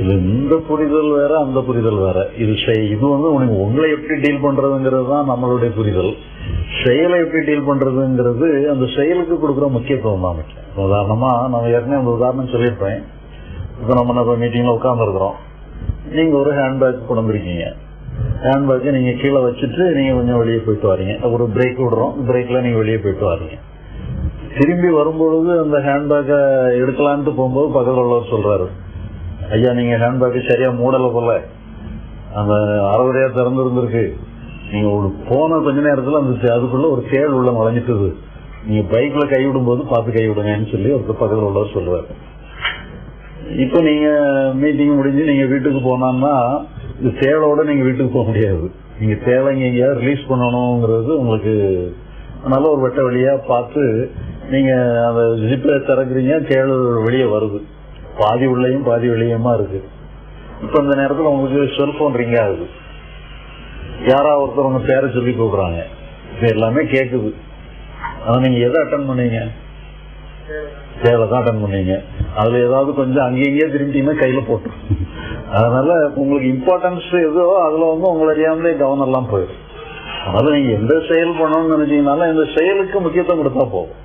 இது இந்த புரிதல் வேற அந்த புரிதல் வேற. இது இது வந்து உனக்கு உங்களை எப்படி டீல் பண்றதுங்கிறது தான் நம்மளுடைய புரிதல். செயலை எப்படி டீல் பண்றதுங்கிறது அந்த செயலுக்கு கொடுக்குற முக்கியத்துவம் தான் உதாரணமா நம்ம ஏற்கனவே அந்த உதாரணம் சொல்லியிருப்பேன். இப்போ நம்ம நம்ம மீட்டிங்ல உட்காந்துருக்குறோம் நீங்க ஒரு ஹேண்ட்பேக் கொண்டு வந்திருக்கீங்க ஹேண்ட்பேக்கை நீங்க கீழே வச்சுட்டு நீங்க கொஞ்சம் வெளியே போயிட்டு வரீங்க. ஒரு பிரேக் விடுறோம். பிரேக்ல நீங்க வெளியே போயிட்டு வரீங்க. திரும்பி வரும்பொழுது அந்த ஹேண்ட்பேக்கை எடுக்கலான்ட்டு போகும்போது பக்கத்தில் உள்ளவர் சொல்றாரு. ஐயா நீங்க ஹேண்ட்பேக்கை சரியா மூடல போல. அந்த அறவுடையா திறந்துருந்துருக்கு. நீங்க ஒரு போன கொஞ்ச நேரத்துல அந்த அதுக்குள்ள ஒரு தேள் உள்ள நுழைஞ்சிட்டது நீங்க பைக்ல கை விடும்போது பார்த்து கைவிடுங்கன்னு சொல்லி ஒருத்தர் பக்கத்தில் உள்ளவர் சொல்றாரு இப்போ நீங்க மீட்டிங் முடிஞ்சு நீங்க வீட்டுக்கு போனான்னா இந்த தேளோட நீங்க வீட்டுக்கு போக முடியாது. நீங்க தேவை இங்க எங்கேயாவது ரிலீஸ் பண்ணணுங்கிறது உங்களுக்கு நல்ல ஒரு வெட்ட வழியா பார்த்து நீங்க அந்த ஜிப்ல திறக்குறீங்க தேள் வெளியே வருது. பாதி உள்ளயும் பாதி வெளியுமா இருக்கு? இப்ப இந்த நேரத்துல உங்களுக்கு செல்போன் ரிங் ஆகுது. யாரா ஒருத்தர் உங்க பேரை சொல்லி கூப்பிடுறாங்க. இது எல்லாமே கேக்குது. ஆனா நீங்க எதை அட்டன் பண்ணீங்க? சேவை தான் அட்டன் பண்ணீங்க. அதுல ஏதாவது கொஞ்சம் அங்கேயே திரும்பிட்டீங்கன்னா கையில போட்டு. அதனால உங்களுக்கு இம்பார்ட்டன்ஸ் எதோ அதுல வந்து உங்களை அறியாமலே கவனம் எல்லாம் போயிடும். அதனால நீங்க எந்த செயல் பண்ணணும்னு நினைச்சீங்கனாலும் இந்த செயலுக்கு முக்கியத்துவம் கொடுத்தா போகும்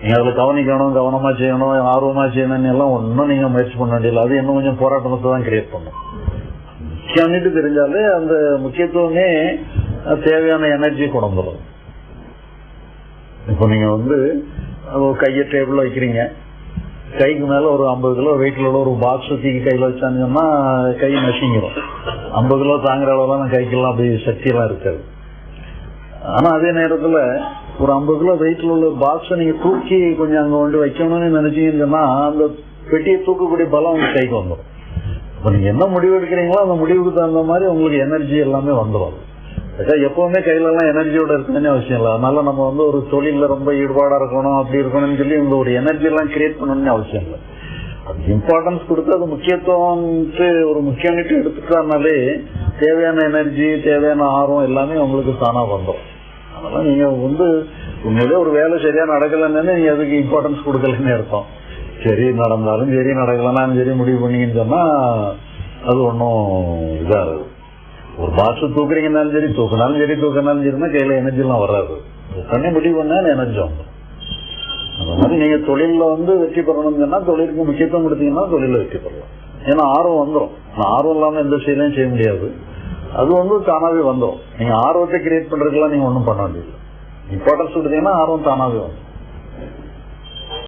நீங்க அதில் கவனிக்கணும் கவனமா செய்யணும் ஆர்வமா செய்யணும்னு எல்லாம் ஒன்னும் நீங்க முயற்சி பண்ண வேண்டியதில்லை. அது இன்னும் கொஞ்சம் போராட்டத்தை தான் கிரியேட் பண்ணும். முக்கியம்னு தெரிஞ்சாலே அந்த முக்கியத்துவமே தேவையான எனர்ஜி கொண்டு வந்துடும் இப்போ நீங்க வந்து ஒரு கையை டேபிளில் வைக்கிறீங்க. கைக்கு மேல ஒரு ஐம்பது கிலோ வெயிட்டில் உள்ள ஒரு பாக்ஸ் தூக்கி கையில வச்சாங்கன்னா கை நசிங்கிடும் ஐம்பது கிலோ தாங்குற அளவுலாம் கைக்கெல்லாம் அப்படி சக்தியெல்லாம் இருக்காது. ஆனா அதே நேரத்துல ஒரு ஐம்பது கிலோ வெயிட்ல உள்ள பாக்ஸை நீங்க தூக்கி கொஞ்சம் அங்க கொண்டு வைக்கணும்னு நினைச்சீங்கன்னா அந்த பெட்டியை தூக்கக்கூடிய பலம் உங்க கைக்கு வந்துடும் இப்போ நீங்க என்ன முடிவு எடுக்கிறீங்களோ அந்த முடிவுக்கு தகுந்த மாதிரி உங்களுக்கு எனர்ஜி எல்லாமே வந்துடும் அக்கா, எப்பவுமே கையில எல்லாம் எனர்ஜியோட இருக்கணும்னு அவசியம் இல்லை. அதனால நம்ம வந்து ஒரு தொழில ரொம்ப ஈடுபாடா இருக்கணும் அப்படி இருக்கணும்னு சொல்லி இந்த ஒரு எனர்ஜி எல்லாம் கிரியேட் பண்ணணும்னு அவசியம் இல்லை. அது இம்பார்ட்டன்ஸ் கொடுத்து அது முக்கியத்துவம் ஒரு முக்கியம்ட்டு எடுத்துட்டாருனாலே தேவையான எனர்ஜி தேவையான ஆர்வம் எல்லாமே உங்களுக்கு தானா வந்துடும் அதெல்லாம் நீங்க வந்து உண்மையிலே ஒரு வேலை சரியா நடக்கலன்னு நீங்க அதுக்கு இம்பார்ட்டன்ஸ் கொடுக்கலன்னு அர்த்தம். சரி நடந்தாலும் சரி நடக்கலனாலும் சரி முடிவு பண்ணீங்கன்னு சொன்னா அது ஒன்றும் இதாகுது. ஒரு பாக்ஸ் தூக்குறீங்கனாலும் சரி தூக்கினாலும் சரி தூக்கினாலும் சரின்னா கையில எனர்ஜிலாம் வராது. பண்ணி முடிவு பண்ணால் எனர்ஜி வந்துடும் அந்த மாதிரி நீங்க தொழில வந்து வெற்றி பெறணும்னு சொன்னா தொழிலுக்கு முக்கியத்துவம் கொடுத்தீங்கன்னா தொழில வெற்றி பெறலாம். ஏன்னா ஆர்வம் வந்துடும் ஆர்வம் இல்லாம எந்த செயலையும் செய்ய முடியாது. அது வந்து தானாவே வந்துடும் நீங்க ஆர்வத்தை கிரியேட் பண்றதுக்கெல்லாம் நீங்க ஒன்றும் பண்ண வேண்டியது இம்பார்ட்டன்ஸ் கொடுத்தீங்கன்னா ஆர்வம் தானாவே வரும்